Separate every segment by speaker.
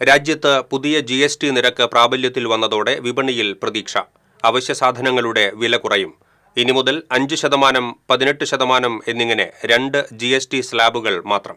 Speaker 1: രാജ്യത്ത് പുതിയ G S T നിരക്ക് പ്രാബല്യത്തിൽ വന്നതോടെ വിപണിയിൽ പ്രതീക്ഷ. അവശ്യ സാധനങ്ങളുടെ വില കുറയും. ഇനി മുതൽ അഞ്ച് ശതമാനം പതിനെട്ട് ശതമാനം എന്നിങ്ങനെ രണ്ട് ജി എസ് ടി സ്ലാബുകൾ മാത്രം.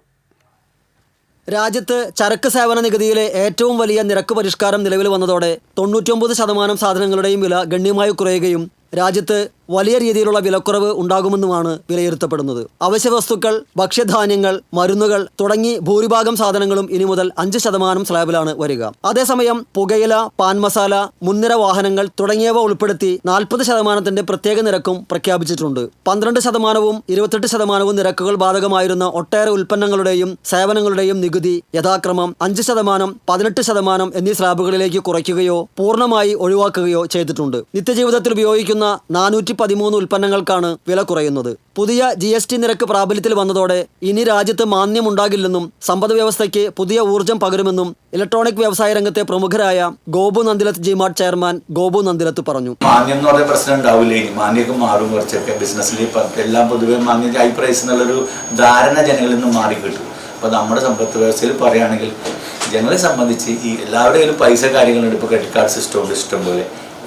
Speaker 2: രാജ്യത്ത് ചരക്ക് സേവന നികുതിയിലെ ഏറ്റവും വലിയ നിരക്ക് പരിഷ്കാരം നിലവിൽ വന്നതോടെ തൊണ്ണൂറ്റിയൊമ്പത് ശതമാനം സാധനങ്ങളുടെയും വില ഗണ്യമായി കുറയുകയും രാജ്യത്ത് വലിയ രീതിയിലുള്ള വിലക്കുറവ് ഉണ്ടാകുമെന്നുമാണ് വിലയിരുത്തപ്പെടുന്നത്. അവശ്യവസ്തുക്കൾ ഭക്ഷ്യധാന്യങ്ങൾ മരുന്നുകൾ തുടങ്ങി ഭൂരിഭാഗം സാധനങ്ങളും ഇനി മുതൽ അഞ്ച് ശതമാനം സ്ലാബിലാണ് വരിക. അതേസമയം പുകയില പാൻ മസാല മുൻനിര വാഹനങ്ങൾ തുടങ്ങിയവ ഉൾപ്പെടുത്തി നാൽപ്പത് ശതമാനത്തിന്റെ പ്രത്യേക നിരക്കും പ്രഖ്യാപിച്ചിട്ടുണ്ട്. പന്ത്രണ്ട് ശതമാനവും ഇരുപത്തെട്ട് ശതമാനവും നിരക്കുകൾ ബാധകമായിരുന്ന ഒട്ടേറെ ഉൽപ്പന്നങ്ങളുടെയും സേവനങ്ങളുടെയും നികുതി യഥാക്രമം അഞ്ച് ശതമാനം പതിനെട്ട് ശതമാനം എന്നീ സ്ലാബുകളിലേക്ക് കുറയ്ക്കുകയോ പൂർണമായി ഒഴിവാക്കുകയോ ചെയ്തിട്ടുണ്ട്. നിത്യജീവിതത്തിൽ ഉപയോഗിക്കുന്ന നാനൂറ്റി പതിമൂന്ന് ഉൽപ്പന്നങ്ങൾക്കാണ് വില കുറയുന്നത്. പുതിയ ജി എസ് ടി നിരക്ക് പ്രാബല്യത്തിൽ വന്നതോടെ ഇനി രാജ്യത്ത് മാന്യമുണ്ടാകില്ലെന്നും സമ്പദ് വ്യവസ്ഥയ്ക്ക് പുതിയ ഊർജം പകരുമെന്നും ഇലക്ട്രോണിക് വ്യവസായ രംഗത്തെ പ്രമുഖരായ Gopu Nandilath G Mart chairman Gopu Nandilath പറഞ്ഞു.
Speaker 3: മാന്യം എന്ന് പറയുന്ന പ്രശ്നം ഉണ്ടാവില്ല? ഇനി മാന്യമൊക്കെ മാറും കുറച്ചൊക്കെ. ബിസിനസ്സിൽ എല്ലാം പൊതുവെ മാന്യം ഹൈ പ്രൈസ് എന്നുള്ളൊരു ധാരണ ജനങ്ങളിൽ നിന്ന് മാറി കിട്ടും അപ്പോൾ നമ്മുടെ സമ്പത്ത് വ്യവസ്ഥയിൽ പറയുകയാണെങ്കിൽ ജനങ്ങളെ സംബന്ധിച്ച് ഈ എല്ലാവരുടെയും പൈസ കാര്യങ്ങളുണ്ട്. ഇപ്പോൾ ക്രെഡിറ്റ് കാർഡ് സിസ്റ്റം ഉണ്ട് ഇഷ്ടം പോലെ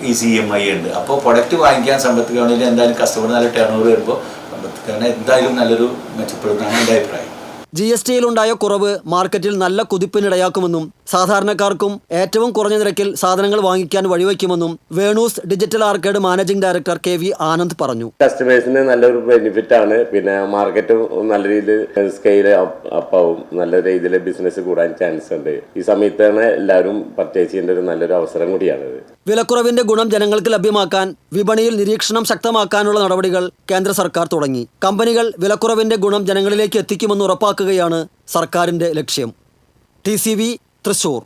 Speaker 3: ഈ സി എം ഐ ഉണ്ട്. അപ്പോൾ പ്രൊഡക്റ്റ് വാങ്ങിക്കാൻ സമ്പത്ത് ഗവൺമെന്റ് എന്തായാലും കസ്റ്റമർ നല്ല ടേൺ ഓവർ വരുമ്പോൾ സമ്പത്ത് ഗവൺമെന്റ് എന്തായാലും നല്ലൊരു മെച്ചപ്പെടുന്നതാണ് എന്റെ അഭിപ്രായം.
Speaker 2: ജി എസ് ടിയിലുണ്ടായ കുറവ് മാർക്കറ്റിൽ നല്ല കുതിപ്പിനിടയാക്കുമെന്നും സാധാരണക്കാർക്കും ഏറ്റവും കുറഞ്ഞ നിരക്കിൽ സാധനങ്ങൾ വാങ്ങിക്കാൻ വഴിവെക്കുമെന്നും Venu's digital arcade managing director K V Anand പറഞ്ഞു.
Speaker 4: കസ്റ്റമേഴ്സിന് നല്ലൊരു ബെനിഫിറ്റ് ആണ്. പിന്നെ മാർക്കറ്റ് നല്ല രീതിയിൽ സ്കെയിൽ ആവും. നല്ല രീതിയിൽ ബിസിനസ് കൂടാൻ ചാൻസ് ഉണ്ട്. ഈ സമയത്താണ് എല്ലാവരും പർച്ചേസ് ചെയ്യേണ്ട ഒരു നല്ലൊരു അവസരം കൂടിയാണിത്.
Speaker 2: വിലക്കുറവിന്റെ ഗുണം ജനങ്ങൾക്ക് ലഭ്യമാക്കാൻ വിപണിയിൽ നിരീക്ഷണം ശക്തമാക്കാനുള്ള നടപടികൾ കേന്ദ്ര സർക്കാർ തുടങ്ങി. കമ്പനികൾ വിലക്കുറവിന്റെ ഗുണം ജനങ്ങളിലേക്ക് എത്തിക്കുമെന്ന് ഉറപ്പാക്കുകയാണ് സർക്കാരിന്റെ ലക്ഷ്യം. T C V Thrissur.